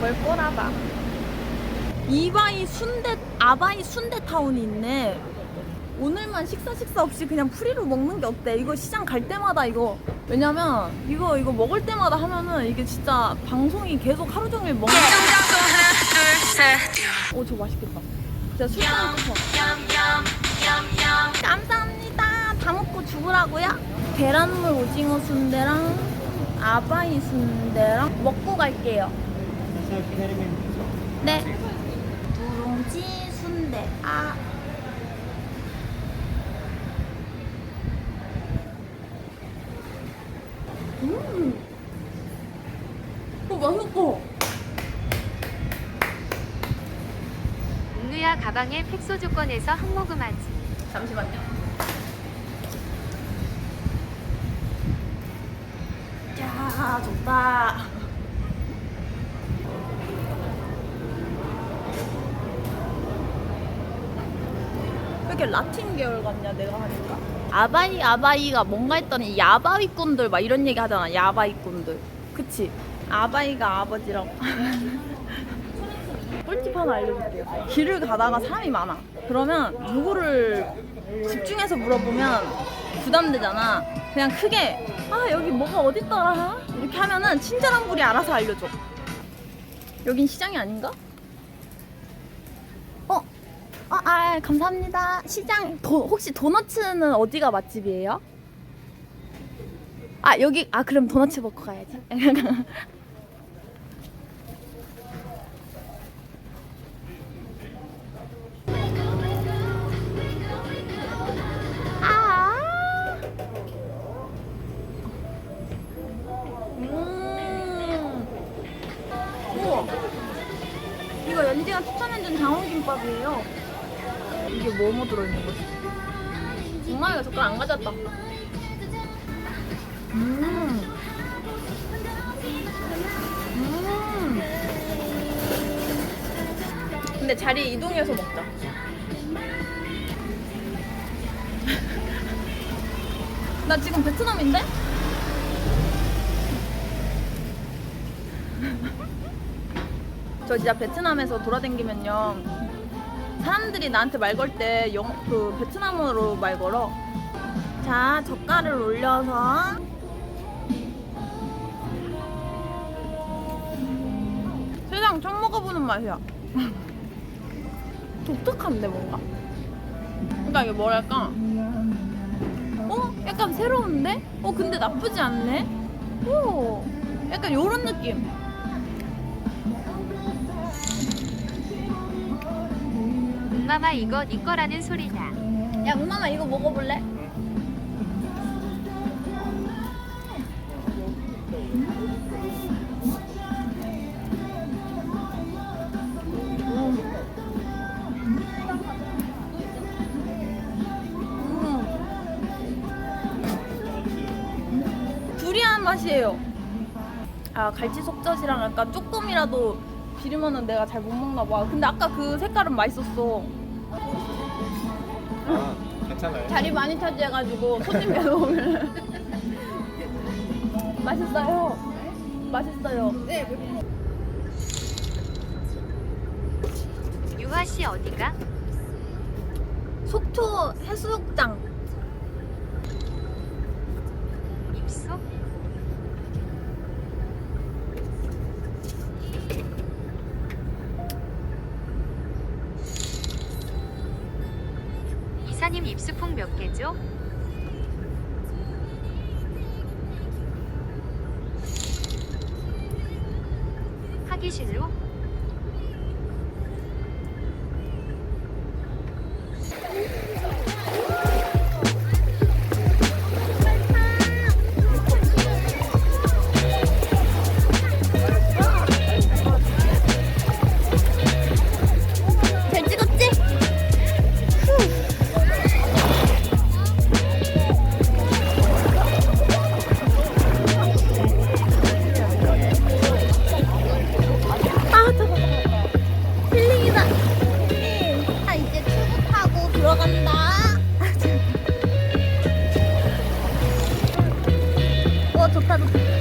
뭘 꼬라봐. 이바이 순대, 아바이 순대 타운이 있네. 오늘만 식사 식사 없이 그냥 프리로 먹는 게 어때? 이거 시장 갈 때마다 이거 왜냐면 이거 이거 먹을 때마다 하면은 이게 진짜 방송이 계속 하루 종일 먹는 오저 맛있겠다. 진짜 싶어. 감사합니다. 다 먹고 죽으라고요? 계란물 오징어 순대랑 아바이 순대랑 먹고 갈게요. 네. 누룽지 순대. 아. 음. 어, 맛있어. 은우야 가방에 팩소주 꺼내서 한 모금 하지. 잠시만요. 야, 좋다. 왜 이렇게 라틴 계열 같냐, 내가 하니까? 아바이, 아바이가 뭔가 했더니 야바위꾼들 막 이런 얘기 하잖아, 야바위꾼들. 그치? 아바이가 아버지라고. 꿀팁 하나 알려줄게요. 길을 가다가 사람이 많아. 그러면 누구를 집중해서 물어보면 부담되잖아. 그냥 크게 아 여기 뭐가 어딨더라 이렇게 하면은 친절한 분이 알아서 알려줘. 여긴 시장이 아닌가? 아, 감사합니다. 시장, 도, 혹시 도너츠는 어디가 맛집이에요? 아, 여기, 아, 그럼 도너츠 먹고 가야지. 아. 음. 이거 연지가 추천해준 장어김밥이에요. 이게 뭐뭐 들어있는 거지? 엄마가 젓가락 안 가져왔다. 음. 음. 근데 자리 이동해서 먹자. 나 지금 베트남인데? 저 진짜 베트남에서 돌아다니면요 사람들이 나한테 말 걸 때 영 그 베트남어로 말 걸어 자 젓갈을 올려서 세상 처음 먹어보는 맛이야 독특한데 뭔가 그러니까 이게 뭐랄까 어? 약간 새로운데? 어 근데 나쁘지 않네? 오 약간 요런 느낌 엄마마 이거 네 거라는 소리다. 야 엄마나 이거 먹어볼래? 음. 두리안 맛이에요. 아 갈치 속젓이랑 약간 조금이라도 비리면은 내가 잘 못 먹나 봐. 근데 아까 그 색깔은 맛있었어. 아, 괜찮아요. 자리 많이 차지해가지고 손님 배워오면 맛있어요. 맛있어요. 네. 유화 씨 어디가? 속초 해수욕장. 입소? 사님 입수풍 몇 개죠? 하기실로? 좋다 좋다.